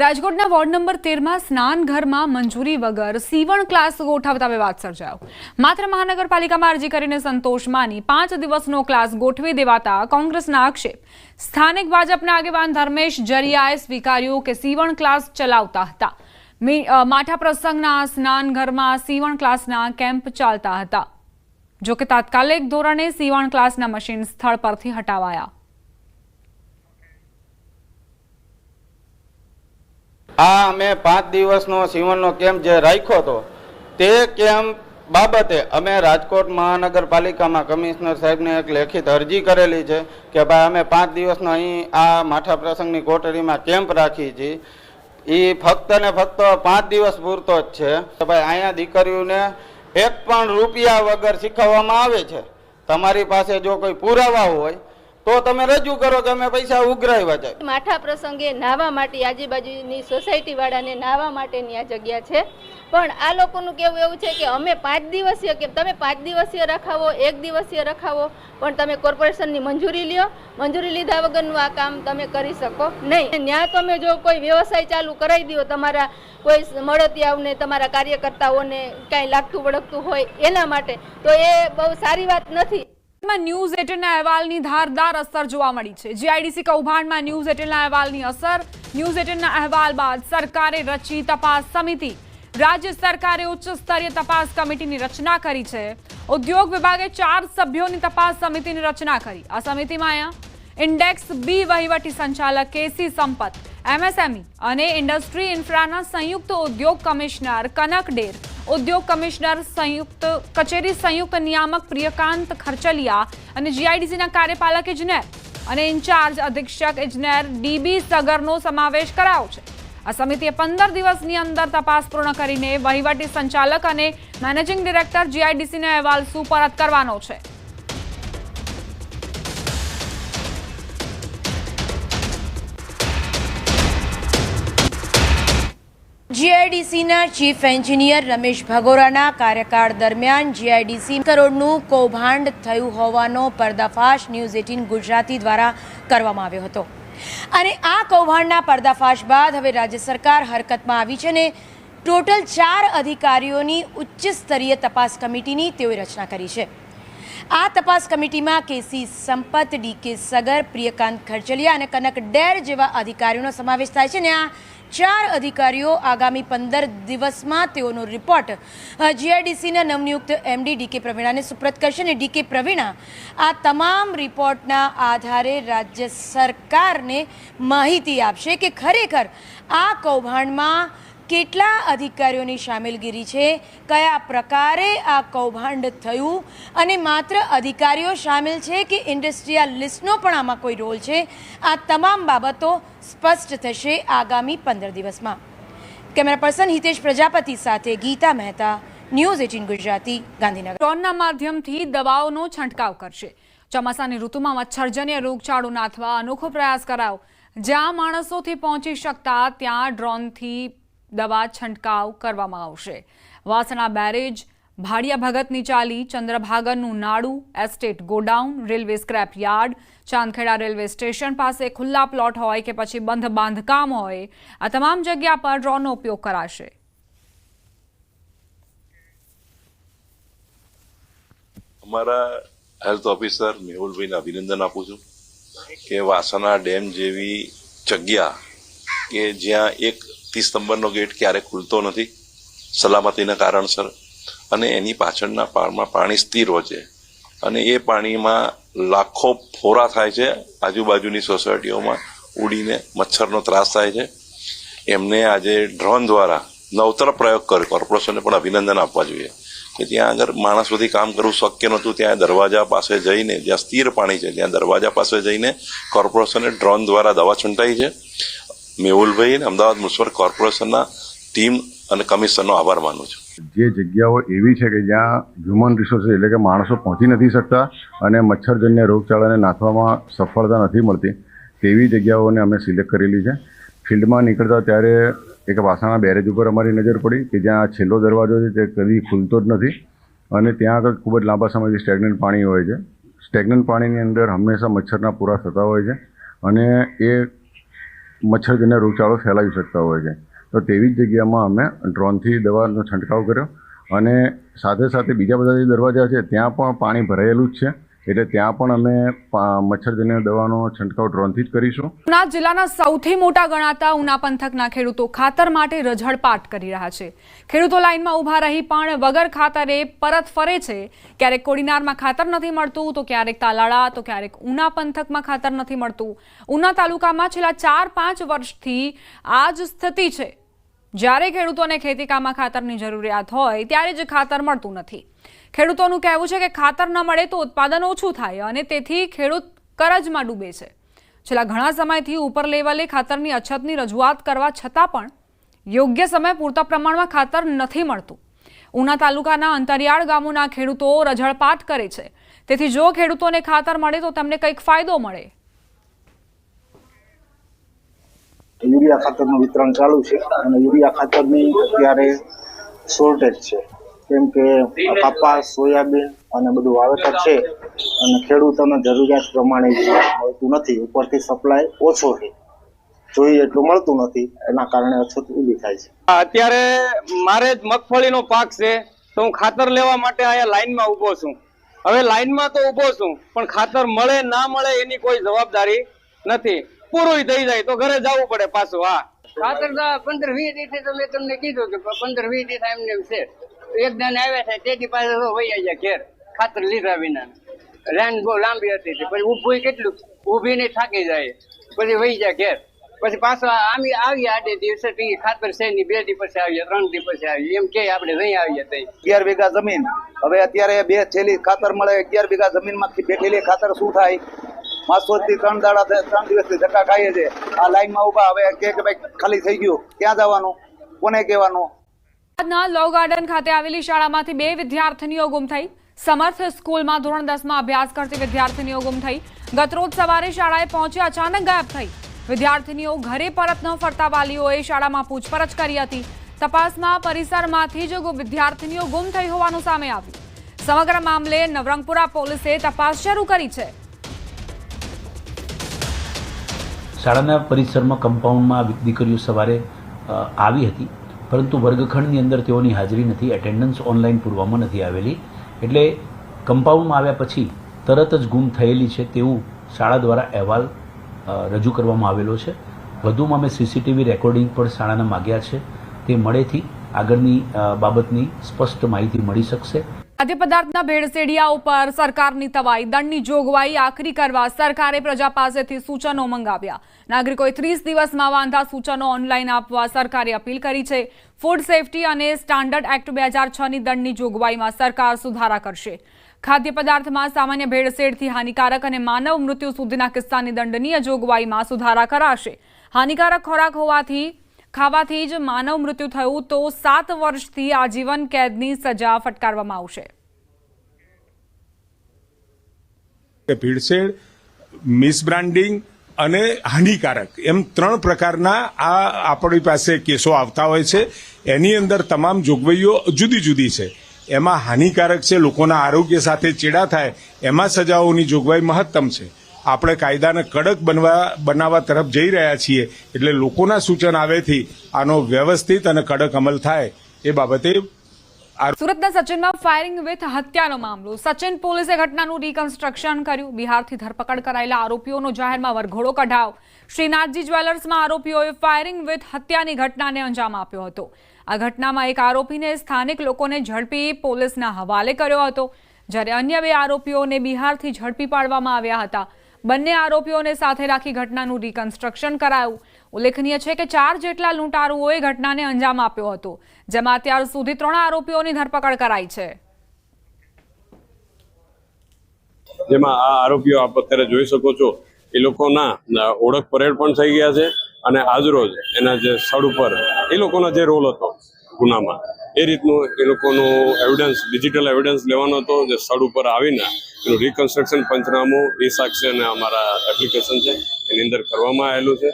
રાજકોટના ward number તેરમાં સ્નાન ઘરમાં મંજૂરી વગર સીવણ ક્લાસ ગોઠવતા વિવાદ સર્જાયો. માત્ર મહાનગરપાલિકામાં અરજી કરીને સંતોષ માની પાંચ દિવસનો ક્લાસ ગોઠવી દેવાતા કોંગ્રેસના આક્ષેપ. સ્થાનિક ભાજપના આગેવાન ધર્મેશ જરિયાએ સ્વીકાર્યું કે સીવણ ક્લાસ ચલાવતા હતા. માઠા પ્રસંગના સ્નાનઘરમાં સીવણ ક્લાસના કેમ્પ ચાલતા હતા. જો કે તાત્કાલિક ધોરણે સીવણ ક્લાસના મશીન સ્થળ પરથી હટાવાયા. આ અમે પાંચ દિવસનો સીવણનો કેમ્પ જે રાખ્યો હતો, તે કેમ્પ બાબતે અમે રાજકોટ મહાનગરપાલિકામાં કમિશનર સાહેબને એક લેખિત અરજી કરેલી છે કે ભાઈ અમે પાંચ દિવસનો અહીં આ માઠા પ્રસંગની કોટડીમાં કેમ્પ રાખી છીએ એ ફક્ત ને ફક્ત પાંચ દિવસ પૂરતો જ છે. ભાઈ અહીંયા દીકરીઓને એક પણ રૂપિયા વગર શીખવવામાં આવે છે. તમારી પાસે જો કોઈ પુરાવા હોય તો તમે રજૂ કરો કે અમે પૈસા ઉઘરાવ્યા છે. માઠા પ્રસંગે નાહવા માટે આજુબાજુની સોસાયટી વાળાને નાહવા માટેની આ જગ્યા છે. પણ આ લોકોનું કેવું એવું છે કે અમે પાંચ દિવસીય કે તમે પાંચ દિવસીય રખાવો, એક દિવસીય રખાવો, પણ તમે કોર્પોરેશનની મંજૂરી લ્યો. મંજૂરી લીધા વગરનું આ કામ તમે કરી શકો નહીં. ત્યાં તમે જો કોઈ વ્યવસાય ચાલુ કરાવી દો, તમારા કોઈ મળતિયાઓને, તમારા કાર્યકર્તાઓને કાંઈ લાગતું વળગતું હોય એના માટે, તો એ બહુ સારી વાત નથી. માં ન્યૂઝ એટીનના અહેવાલની ધારદાર અસર જોવા મળી છે. જીઆઈડીસી કૌભાંડમાં ન્યૂઝ એટીનના અહેવાલની અસર. ન્યૂઝ એટીનના અહેવાલ બાદ સરકારે રચી તપાસ સમિતિ. રાજ્ય સરકારે ઉચ્ચ સ્તરીય તપાસ કમિટીની રચના કરી છે. ઉદ્યોગ વિભાગે ચાર સભ્યોની તપાસ સમિતિની રચના કરી. આ સમિતિમાં ઇન્ડેક્સ બી વહીવટી સંચાલક કેસી સંપત, એમએસએમઈ અને ઇન્ડસ્ટ્રી ઇન્ફ્રાના સંયુક્ત ઉદ્યોગ કમિશનર કનક ડેર ઉદ્યોગ કમિશનર સંયુક્ત કચેરી સંયુક્ત નિયામક પ્રિયકાંત ખર્ચલિયા અને જીઆઈડીસીના કાર્યપાલક ઇજનેર અને ઇન્ચાર્જ અધિક્ષક ઇજનેર ડીબી સગરનો સમાવેશ કરાયો છે. આ સમિતિએ પંદર દિવસની અંદર તપાસ પૂર્ણ કરીને વહીવટી સંચાલક અને મેનેજિંગ ડિરેક્ટર જીઆઈડીસીનો અહેવાલ સુપરત કરવાનો છે. જીઆઈડીસીના ચીફ એન્જિનિયર રમેશ ભગોરાના કાર્યકાળ દરમિયાન જીઆઈડીસી કરોડનું કૌભાંડ થયું હોવાનો પર્દાફાશ ન્યૂઝ એટીન ગુજરાતી દ્વારા કરવામાં આવ્યો હતો. અને આ કૌભાંડના પર્દાફાશ બાદ હવે રાજ્ય સરકાર હરકતમાં આવી છે ને ટોટલ ચાર અધિકારીઓની ઉચ્ચ સ્તરીય તપાસ કમિટીની તેઓએ રચના કરી છે. આ તપાસ કમિટીમાં K C Sampat D K Sagar, Priyakant Kharchaliya અને કનક ડેર જેવા અધિકારીઓનો સમાવેશ થાય છે ને આ ચાર અધિકારીઓ આગામી પંદર દિવસમાં તેઓનો રિપોર્ટ. જીઆઈડીસીના નવનિયુક્ત એમડી ડીકે પ્રવીણાને સુપ્રત કરશે અને ડીકે પ્રવીણા આ તમામ રિપોર્ટના આધારે રાજ્ય સરકારને માહિતી આપશે કે ખરેખર આ કૌભાંડમાં કેટલા અધિકારીઓની સામેલગીરી છે? કયા પ્રકારે આ કૌભાંડ થયું? અને માત્ર અધિકારીઓ સામેલ છે કે ઇન્ડસ્ટ્રીયાલિસ્ટનો પણ આમાં કોઈ રોલ છે? આ તમામ બાબતો સ્પષ્ટ થશે આગામી પંદર દિવસમાં. કેમેરા પર્સન હિતેશ પ્રજાપતિ સાથે ગીતા મહેતા, ન્યૂઝ એટીન ગુજરાતી, ગાંધીનગર. ડ્રોનના માધ્યમથી દવાઓનો છંટકાવ કરશે. ચોમાસાની ઋતુમાં મચ્છરજન્ય રોગચાળો નાથવા અનોખો પ્રયાસ કરાયો. જ્યાં માણસોથી પહોંચી શકતા ત્યાં ડ્રોનથી દવા છંટકાવ કરવામાં આવશે. વાસણા બેરેજ, ભાડિયા ભગતની ચાલી ચંદ્રભાગરનું નાડું, estate godown, railway scrap yard, Chandkheda railway station પાસે ખુલ્લા પ્લોટ હોય કે પછી બંધ બાંધકામ હોય, આ તમામ જગ્યા પર ડ્રોનનો ઉપયોગ કરાશે. અમારા હેલ્થ ઓફિસર મેહુલભાઈને અભિનંદન આપું છું કે વાસણા ડેમ જેવી જગ્યા કે જ્યાં એક ત્રીસ નંબરનો ગેટ ક્યારે ખુલતો નથી? સલામતીના કારણસર. અને એની પાછળના પાળમાં પાણી સ્થિર હોય છે. અને એ પાણીમાં લાખો ફોરા થાય છે. આજુબાજુની સોસાયટીઓમાં ઉડીને મચ્છરનો ત્રાસ થાય છે. એમને આજે ડ્રોન દ્વારા નવતર પ્રયોગ કર્યો કોર્પોરેશનને પણ અભિનંદન આપવા જોઈએ. કે ત્યાં આગળ માણસ સુધી કામ કરવું શક્ય નહોતું. ત્યાં દરવાજા પાસે જઈને, જ્યાં સ્થિર પાણી છે, ત્યાં દરવાજા પાસે જઈને કોર્પોરેશને ડ્રોન દ્વારા દવા છંટાઈ છે. મેહુલભાઈ અમદાવાદ મ્યુનિસિપલ કોર્પોરેશનના ટીમ અને કમિશનનો આભાર માનું છું. જે જગ્યાઓ એવી છે કે જ્યાં હ્યુમન રિસોર્સિસ એટલે કે માણસો પહોંચી નથી શકતા અને મચ્છરજન્ય રોગચાળાને નાથવામાં સફળતા નથી મળતી, તેવી જગ્યાઓને અમે સિલેક્ટ કરેલી છે. ફિલ્ડમાં નીકળતા ત્યારે એક વાસણા બેરેજ ઉપર અમારી નજર પડી કે જ્યાં છેલ્લો દરવાજો છે તે કદી ખુલતો જ નથી અને ત્યાં આગળ ખૂબ જ લાંબા સમયથી સ્ટેગ્નન્ટ પાણી હોય છે. સ્ટેગ્નન્ટ પાણીની અંદર હંમેશા મચ્છરના પૂરા થતા હોય છે અને એ મચ્છરજન્ય રોગચાળો ફેલાવી શકતા હોય છે. તો તેવી જ જગ્યામાં અમે ડ્રોનથી દવાનો છંટકાવ કર્યો અને સાથે સાથે બીજા બધા જે દરવાજા છે, ત્યાં પણ પાણી ભરાયેલું જ છે. એટલે ત્યાં પણ અમે મચ્છરજન્ય દવાનો છંટકાવ ડ્રોનથી જ કરીશું. ઉના જિલ્લાના સૌથી મોટા ગણાતા ઉના પંથકના ખેડૂતો ખાતર માટે રઝળપાટ કરી રહ્યા છે. ખેડૂતો લાઇનમાં ઊભા રહી પણ વગર ખાતરે પરત ફરે છે. ક્યારેક કોડીનારમાં ખાતર નથી મળતું, તો ક્યારેક તાલાળા, તો ક્યારેક ઉના પંથકમાં ખાતર નથી મળતું. ઉના તાલુકામાં છેલ્લા ચાર પાંચ વર્ષથી આ જ સ્થિતિ છે. જ્યારે ખેડૂતોને ખેતીકામમાં ખાતરની જરૂરિયાત હોય, ત્યારે જ ખાતર મળતું નથી. ખેડૂતોનું કહેવું છે કે ખાતર ન મળે તો ઉત્પાદન ઓછું થાય અને તેથી ખેડૂત કરજમાં ડૂબે છે. છેલ્લા ઘણા સમયથી ઉપર લેવલે ખાતરની અછતની રજૂઆત કરવા છતાં પણ યોગ્ય સમય પૂરતા પ્રમાણમાં ખાતર નથી મળતું. ઉના તાલુકાના અંતરિયાળ ગામોના ખેડૂતો રઝળપાટ કરે છે. તેથી જો ખેડૂતોને ખાતર મળે તો તેમને કંઈક ફાયદો મળે. યુરિયા ખાતરનું વિતરણ ચાલુ છે અને યુરિયા ખાતરની અત્યારે શોર્ટેજ છે. કેમ કે કપાસ સોયાબીન અને બધું વાવેતર છે. અને ખેડૂતોને જરૂરિયાત પ્રમાણે મળતું નથી. ઉપરથી સપ્લાય ઓછો છે. જોઈએ એટલું મળતું નથી. એના કારણે અછત ઊભી થાય છે. અત્યારે મારે જ મગફળીનો પાક છે તો હું ખાતર લેવા માટે અહીંયા લાઈનમાં ઊભો છું. હવે લાઈનમાં તો ઊભો છું પણ ખાતર મળે ના મળે એની કોઈ જવાબદારી નથી. પૂરું થઈ જાય તો ઘરે જવું પડે પાછું હા. ખાતર પંદર વીસ દિવસે તો મેં તમને કીધું કે પંદર વીસ દિવસ એમને છે. એક દાન આવ્યા છે તેથી પાસે વહી ગયા ઘેર, ખાતર લીધા વિના. લાઈન બહુ લાંબી હતી પછી ઊભું કેટલું? ઊભી ને થાકી જાય. પછી વહી જાય ઘેર. પછી પાછો આમી આવ્યા આડે દિવસે ખાતર છે ની બે દિવસ આવ્યા ત્રણ દિવસ આવ્યા એમ કે આપણે નહીં આવીએ તઈ. અગિયાર વીઘા જમીન. હવે અત્યારે બે થેલી ખાતર મળે, અગિયાર વીઘા જમીનમાંથી બે થેલી ખાતર શું થાય? માસોથી ત્રણ દાડા ત્રણ દિવસથી ધક્કા ખાઈએ છે. આ લાઈનમાં ઊભા, હવે કે ભાઈ ખાલી થઈ ગયું. ક્યાં જવાનું? કોને કહેવાનું? અમદાવાદના લો ગાર્ડન ખાતે આવેલી શાળામાંથી બે વિદ્યાર્થીનીઓ ગુમ થઈ. સમર્થ સ્કૂલમાં ધોરણ દસમાં અભ્યાસ કરતી વિદ્યાર્થીનીઓ ગુમ થઈ. ગતરોજ સવારે શાળાએ પહોંચી અચાનક ગાયબ થઈ. વિદ્યાર્થીનીઓ ઘરે પરત ન ફરતા વાલીઓએ શાળામાં પૂછપરછ કરી હતી. તપાસમાં પરિસરમાંથી જ વિદ્યાર્થીનીઓ ગુમ થઈ હોવાનું સામે આવ્યું. સમગ્ર મામલે નવરંગપુરા પોલીસે તપાસ શરૂ કરી છે. શાળાના પરિસરમાં કમ્પાઉન્ડમાં દીકરીઓ સવારે આવી હતી. પરંતુ વર્ગખંડની અંદર તેઓની હાજરી નથી એટેન્ડન્સ ઓનલાઈન પૂરવામાં નથી આવેલી. એટલે કમ્પાઉન્ડમાં આવ્યા પછી તરત જ ગુમ થયેલી છે તેવું શાળા દ્વારા અહેવાલ રજૂ કરવામાં આવેલો છે. વધુમાં અમે સીસીટીવી રેકોર્ડિંગ પણ શાળાના માગ્યા છે. તે મળેથી આગળની બાબતની સ્પષ્ટ માહિતી મળી શકશે. ખાદ્ય પદાર્થના ભેળસેડિયા ઉપર સરકારની તવાઈ, દંડની જોગવાઈ આખરી કરવા સરકારે પ્રજા પાસેથી સૂચનો મંગાવ્યા. નાગરિકોએ ત્રીસ દિવસમાં વાંધા સૂચનો ઓનલાઈન આપવા સરકારે અપીલ કરી છે. ફૂડ સેફટી અને સ્ટાન્ડર્ડ એક્ટ બે હજાર છની દંડની જોગવાઈમાં સરકાર સુધારા કરશે. ખાદ્ય પદાર્થમાં સામાન્ય ભેળસેળથી હાનિકારક અને માનવ મૃત્યુ સુધીના કિસ્સાની દંડનીય જોગવાઈમાં સુધારા કરાશે. હાનિકારક ખોરાક હોવાથી ખાવાથી જ માનવ મૃત્યુ થયું તો સાત વર્ષથી આજીવન કેદની સજા ફટકારવામાં આવશે. ભીડસેડ મિસબ્રાન્ડિંગ અને હાનિકારક એમ ત્રણ પ્રકારના આ આપણી પાસે કેસો આવતા હોય છે. એની અંદર તમામ જોગવાઈઓ જુદી જુદી છે. એમાં હાનિકારક છે, લોકોના આરોગ્ય સાથે ચેડા થાય, એમાં સજાઓની જોગવાઈ મહત્તમ છે. આપણે કાયદાને કડક બનવા બનાવવા તરફ જઈ રહ્યા છીએ એટલે લોકોના સૂચન આવેથી આનો વ્યવસ્થિત અને કડક અમલ થાય એ બાબતે સુરતના સચિનમાં ફાયરિંગ વિથ હત્યાનો મામલો. સચિન પોલીસે ઘટનાનું રિકન્સ્ટ્રક્શન કર્યું. બિહારથી ધરપકડ કરાયેલા આરોપીઓનો જાહેરમાં વરઘોડો કઢાવ. શ્રીનાથજી જ્વેલર્સમાં આરોપીઓએ ફાયરિંગ વિથ હત્યાની ઘટનાને અંજામ આપ્યો હતો. આ ઘટનામાં એક આરોપીને સ્થાનિક લોકોને ઝડપી પોલીસના હવાલે કર્યો હતો. જ્યારે અન્ય બે આરોપીઓને બિહારથી ઝડપી પાડવામાં આવ્યા હતા. બંને આરોપીઓને સાથે રાખી ઘટનાનું રિકન્સ્ટ્રક્શન કરાયું. ઉલ્લેખનીય છે કે ચાર જેટલા લૂંટારુઓએ ઘટનાને અંજામ આપ્યો હતો, જેમાં અત્યાર સુધી ત્રણ આરોપીઓની ધરપકડ કરાઈ છે. જેમાં આ આરોપીઓ આપ અત્યારે જોઈ શકો છો, એ લોકોના ઓળખ પરેડ પણ થઈ ગયા છે અને આજરોજ એના જે સ્થળ ઉપર, એ લોકોનો જે રોલ હતો ગુનામાં, એ રીતનું એ લોકોનું એવિડન્સ ડિજિટલ એવિડન્સ લેવાનો હતો, જે સ્થળ ઉપર આવીને એનું રિકન્સ્ટ્રક્શન પંચનામું એ સાક્ષી અને અમારા એપ્લિકેશન છે, એની અંદર કરવામાં આવેલું છે.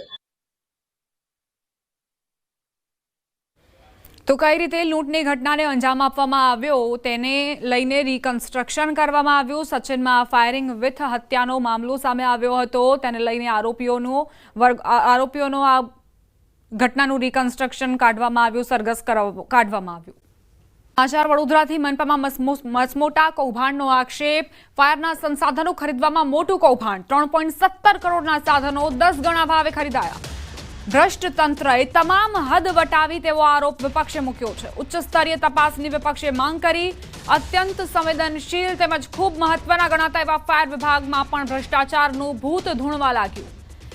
તો કઈ રીતે લૂંટની ઘટનાને અંજામ આપવામાં આવ્યો, તેને લઈને રિકન્સ્ટ્રક્શન કરવામાં આવ્યું. સચિનમાં ફાયરિંગ વિથ હત્યાનો મામલો સામે આવ્યો હતો. તેને લઈને આરોપીઓનો વર્ગ આરોપીઓનો આ ઘટનાનું રિકન્સ્ટ્રક્શન કાઢવામાં આવ્યું, સરઘસ કાઢવામાં આવ્યું. સમાચાર વડોદરાથી મનપામાં મસમો- મસમોટા કૌભાંડનો આક્ષેપ. ફાયરના સંસાધનો ખરીદવામાં મોટું કૌભાંડ. ત્રણ કરોડના સાધનો દસ ગણા ભાવે ખરીદાયા. ભ્રષ્ટ તંત્રએ તમામ હદ વટાવી તેવો આરોપ વિપક્ષે મૂક્યો છે. ઉચ્ચ સ્તરીય તપાસની વિપક્ષે માંગ કરી. અત્યંત સંવેદનશીલ તેમજ ખૂબ મહત્વના ગણાતા એવા ફાયર વિભાગમાં પણ ભ્રષ્ટાચારનું ભૂત ધૂણવા લાગ્યું.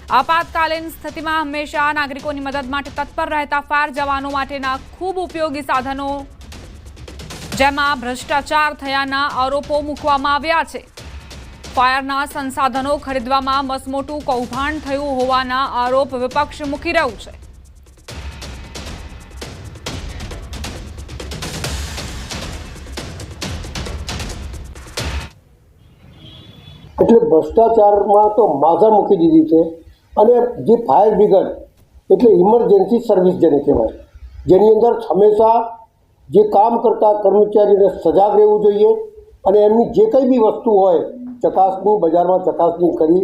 આપાતકાલીન સ્થિતિમાં હંમેશા નાગરિકોની મદદ માટે તત્પર રહેતા ફાયર જવાનો માટેના ખૂબ ઉપયોગી સાધનો જેમાં ભ્રષ્ટાચાર થયાના આરોપો મૂકવામાં આવ્યા છે. ફાયરના સંસાધનો ખરીદવામાં મસમોટું કૌભાંડ થયું હોવાના આરોપ વિપક્ષ મૂકી રહ્યું છે. એટલે ભ્રષ્ટાચારમાં તો માઝા મૂકી દીધી છે અને જે ફાયર બ્રિગેડ એટલે ઇમરજન્સી સર્વિસ જેને કહેવાય, જેની અંદર હંમેશા જે કામ કરતા કર્મચારીને સજાગ રહેવું જોઈએ અને એમની જે કંઈ બી વસ્તુ હોય, ચકાસણી, બજારમાં ચકાસણી કરી,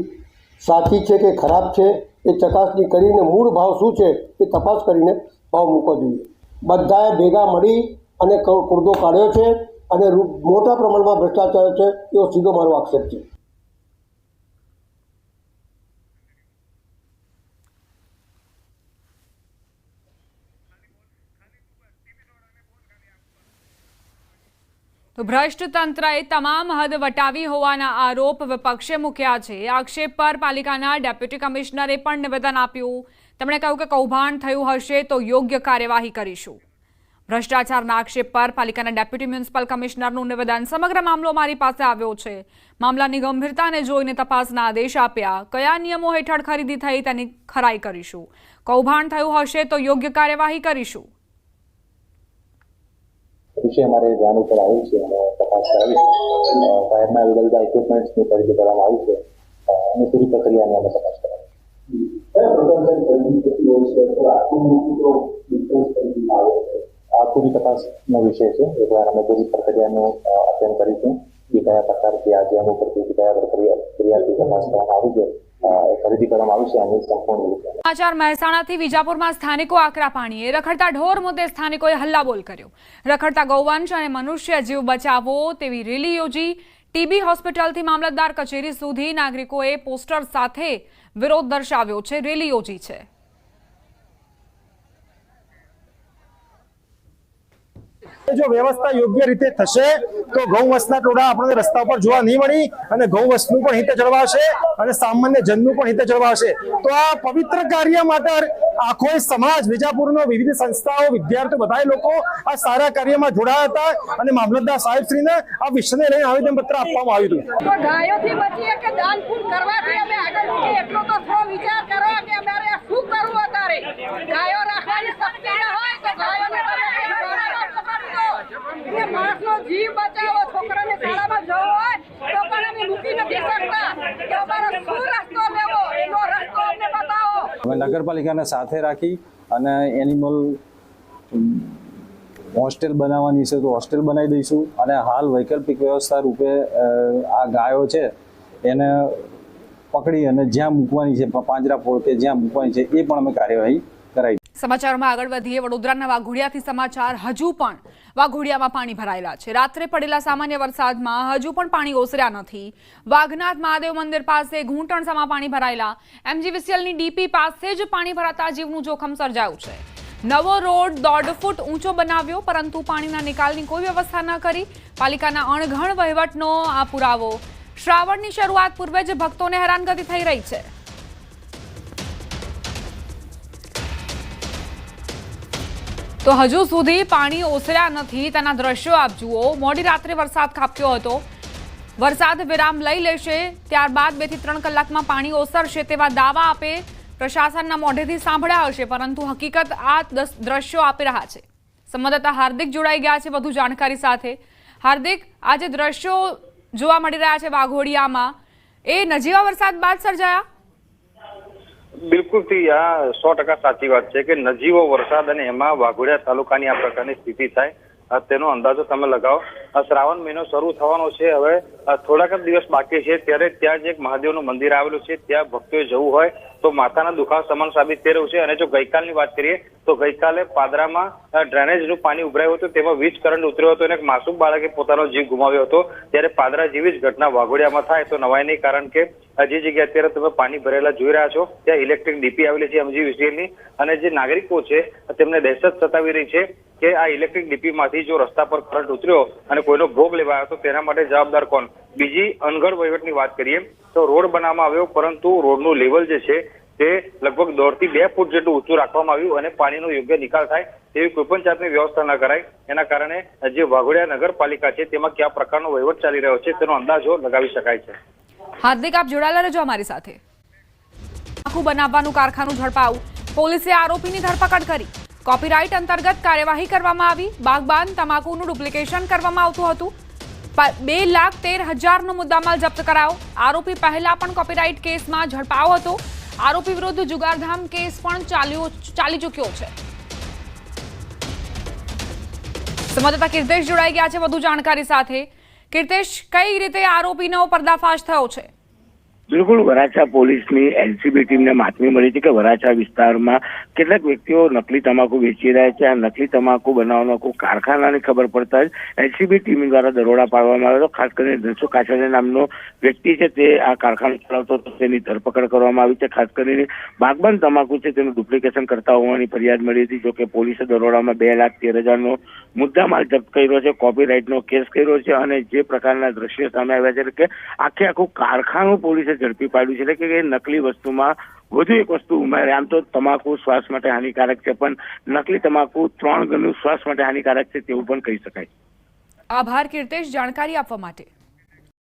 સાચી છે કે ખરાબ છે, એ ચકાસણી કરીને મૂળ ભાવ શું છે એ તપાસ કરીને ભાવ મૂકવા જોઈએ. બધાએ ભેગા મળી અને કુરદો કાઢ્યો છે અને મોટા પ્રમાણમાં ભ્રષ્ટાચાર છે એવો સીધો મારો આક્ષેપ છે. તો ભ્રષ્ટ તંત્રએ તમામ હદ વટાવી હોવાના આરોપ વિપક્ષે મૂક્યા છે. આક્ષેપ પર પાલિકાના ડેપ્યુટી કમિશનરે પણ નિવેદન આપ્યું. તેમણે કહ્યું કે કૌભાંડ થયું હશે તો યોગ્ય કાર્યવાહી કરીશું. ભ્રષ્ટાચારના આક્ષેપ પર પાલિકાના ડેપ્યુટી મ્યુનિસિપલ કમિશનરનું નિવેદન સમગ્ર મામલો મારી પાસે આવ્યો છે. મામલાની ગંભીરતાને જોઈને તપાસના આદેશ આપ્યા. કયા નિયમો હેઠળ ખરીદી થઈ તેની ખરાઈ કરીશું. કૌભાંડ થયું હશે તો યોગ્ય કાર્યવાહી કરીશું. વિશે અમારે ધ્યાન ઉપર આવ્યું છે અને તપાસ કરાવી ફાયરના જુદા જુદા ઇક્વિપમેન્ટ્સની ખરીદી કરવામાં આવી છે. અને પૂરી પ્રક્રિયાની અમે તપાસ કરાવી આ પૂરી તપાસનો વિષય છે. એકવાર અમે પૂરી પ્રક્રિયાનું અધ્યયન કરીશું કે કયા પ્રકારથી આ અમુક ઉપરથી કયા પ્રક્રિયા પ્રક્રિયાથી તપાસ કરવામાં આવી છે. ખરીદી કરવામાં મહેસાણાથી વિજાપુરમાં સ્થાનિકો આકરા પાણીએ રખડતા ઢોર મુદ્દે સ્થાનિકોએ હલ્લાબોલ કર્યો. રખડતા ગૌવંશ અને મનુષ્ય જીવ બચાવો તેવી રેલી યોજી ટીબી હોસ્પિટલથી મામલતદાર કચેરી સુધી નાગરિકોએ પોસ્ટર સાથે વિરોધ દર્શાવ્યો છે. રેલી યોજી છે. જો વ્યવસ્થા યોગ્ય રીતે થશે, તો ગૌવંશના ટોળા આપણને રસ્તા પર જોવા નહીં મળી અને ગૌવંશનું પણ હિત જળવાશે અને સામાન્ય જનનું પણ હિત જળવાશે. તો આ પવિત્ર કાર્ય માટે આખો સમાજ, વિજાપુરનો વિવિધ સંસ્થાઓ, વિદ્યાર્થીઓ બધા લોકો આ સારા કાર્યમાં જોડાયા હતા અને મામલતદાર ને આ વિષયને લઈને આવેદનપત્ર આપવામાં આવ્યું હતું વધીએ એટલો તો થોડો વિચાર કરો કે અમારે શું કરવું અત્યારે ગાયો રાખવાની શક્તિ ન હોય તો ગાયોને તમે કંઈક શાળામાં પકડી દો એટલે માણસનો જીવ બચાવો છોકરાને શાળામાં જવું હોય તો પણ અમે મૂકી નથી શકતા કે અમારો શું રસ્તો લેવો એનો રસ્તો અમને બતાવો અમે નગરપાલિકાને સાથે રાખી અને એનિમલ હોસ્ટેલ બનાવવાની છે તો હોસ્ટેલ બનાવી દઈશું. અને હાલ વૈકલ્પિક વ્યવસ્થા રૂપે આ ગાયો છે, એને પકડી અને જ્યાં મૂકવાની છે પાંજરા પોળ કે જ્યાં મૂકવાની છે, એ પણ અમે કાર્યવાહી સમાચારમાં આગળ વધીએ. વડોદરાના વાઘોડિયાથી સમાચાર. હજુ પણ વાઘોડિયામાં પાણી ભરાયેલા છે. રાત્રે પડેલા સામાન્ય વરસાદમાં હજુ પણ પાણી ઓસર્યા નથી. વાઘનાથ મહાદેવ મંદિર પાસે ઘૂંટણસામાં પાણી ભરાયેલા. એમજીવીસીએલની ડીપી પાસે જ પાણી ભરાતા જીવનું જોખમ સર્જાયું છે. નવો રોડ દોઢ ફૂટ ઊંચો બનાવ્યો, પરંતુ પાણીના નિકાલની કોઈ વ્યવસ્થા ન કરી. પાલિકાના અણઘણ વહીવટનો આ પુરાવો. શ્રાવણની શરૂઆત પૂર્વે જ ભક્તોને હેરાનગતિ થઈ રહી છે. તો હજુ સુધી પાણી ઓસર્યા નથી તેના દ્રશ્યો આપ જુઓ. મોડી રાત્રે વરસાદ ખાબક્યો હતો. વરસાદ વિરામ લઈ લેશે, ત્યારબાદ બેથી ત્રણ કલાકમાં પાણી ઓસરશે તેવા દાવા આપે પ્રશાસનના મોઢેથી સાંભળ્યા હશે, પરંતુ હકીકત આ દ્રશ્યો આપી રહ્યા છે. સંવાદદાતા હાર્દિક જોડાઈ ગયા છે વધુ જાણકારી સાથે. હાર્દિક, આ જે દ્રશ્યો જોવા મળી રહ્યા છે વાઘોડિયામાં, એ નજીવા વરસાદ બાદ સર્જાયા? બિલકુલથી આ સો ટકા સાચી વાત છે કે નજીવો વરસાદ અને એમાં વાઘોડિયા તાલુકાની આ પ્રકારની સ્થિતિ થાય તેનો અંદાજો તમે લગાવો. શ્રાવણ મહિનો શરૂ થવાનો છે હવે થોડાક જ દિવસ બાકી છે, ત્યારે ત્યાં જ એક મહાદેવનું મંદિર આવેલું છે, ત્યાં ભક્તોએ જવું હોય તો માથાના દુખાવા સમાન સાબિત થઈ રહ્યું છે. અને જો ગઈકાલની વાત કરીએ, તો ગઈકાલે પાદરામાં ડ્રેનેજનું પાણી ઉભરાયું હતું. તેમાં વીજ કરંટ ઉતર્યો હતો અને એક માસૂમ બાળકે પોતાનો જીવ ગુમાવ્યો હતો. ત્યારે પાદરા જેવી જ ઘટના વાઘોડિયામાં થાય, તો નવાય નહીં. કારણ કે જે જગ્યાએ અત્યારે તમે પાણી ભરેલા જોઈ રહ્યા છો, ત્યાં ઇલેક્ટ્રિક ડીપી આવેલી છે એમજીવીસીએલની અને જે નાગરિકો છે, તેમને દહેશત સતાવી રહી છે કે આ ઇલેક્ટ્રિક ડીપીમાંથી જો રસ્તા પર કરંટ ઉતર્યો અને કોઈનો ભોગ લેવાયો તો તેના માટે જવાબદાર કોણ? બીજી અનગઢ વહીવટની વાત કરીએ, તો રોડ બનાવવામાં આવ્યો, પરંતુ રોડનું લેવલ જે છે, તે લગભગ દોઢથી બે ફૂટ જેટલું ઊંચું રાખવામાં આવ્યું અને પાણીનો યોગ્ય નિકાલ થાય તેવી કોઈ પણ જાતની વ્યવસ્થા ન કરાય એના કારણે જે વાઘોડિયા નગરપાલિકા છે, તેમાં કયા પ્રકારનો વહીવટ ચાલી રહ્યો છે, તેનો અંદાજો લગાવી શકાય છે. હાર્દિક, આપ જોડાયેલા રહેજો અમારી સાથે. આખું બનાવવાનું કારખાનું ઝડપાવું પોલીસે આરોપીની ધરપકડ કરી. કોપીરાઇટ અંતર્ગત કાર્યવાહી કરવામાં આવી. બાગબાન, તમાકુનું ડુપ્લિકેશન કરવામાં આવતું હતું. બે લાખ તેર હજારનો મુદ્દામાલ જપ્ત કરાયો. આરોપી પહેલા પણ કોપીરાઇટ કેસમાં ઝડપાયો હતો. આરોપી વિરુદ્ધ જુગારધામ કેસ પણ ચાલ્યો ચાલી ચૂક્યો છે. સંવાદદાતા કીર્તેશ જોડાઈ ગયા છે વધુ જાણકારી સાથે. કીર્તેશ, કઈ રીતે આરોપીનો પર્દાફાશ થયો છે? બિલકુલ વરાછા પોલીસની એલસીબી ટીમને બાતમી મળી હતી કે વરાછા વિસ્તારમાં કેટલાક વ્યક્તિઓ નકલી તમાકુ વેચી રહ્યા છે. આ નકલી તમાકુ બનાવવાનો કોઈ કારખાનાની ખબર પડતા જ એલસીબી ટીમ દ્વારા દરોડા પાડવામાં આવ્યો હતો. ખાસ કરીને ધનસુ કાછડિયા નામનો વ્યક્તિ છે તે આ કારખાનું ચલાવતો હતો. તેની ધરપકડ કરવામાં આવી છે. ખાસ કરીને બાગબાન તમાકુ છે તેનું ડુપ્લિકેશન કરતા હોવાની ફરિયાદ મળી હતી. જોકે પોલીસે દરોડામાં બે લાખ તેર હજારનો મુદ્દામાલ જપ્ત કર્યો છે. કોપીરાઇટનો કેસ કર્યો છે અને જે પ્રકારના દ્રશ્યો સામે આવ્યા છે કે આખે આખું કારખાનું પોલીસે ઝડપી પાડ્યું છે. એટલે કે નકલી વસ્તુમાં વધુ એક વસ્તુ ઉમેરે. આમ તો તમાકુ શ્વાસ માટે હાનિકારક છે, પણ નકલી તમાકુ ત્રણ ગણું શ્વાસ માટે હાનિકારક છે તેવું પણ કહી શકાય. આભાર, કીર્તેશ. જાણકારી આપવા માટે.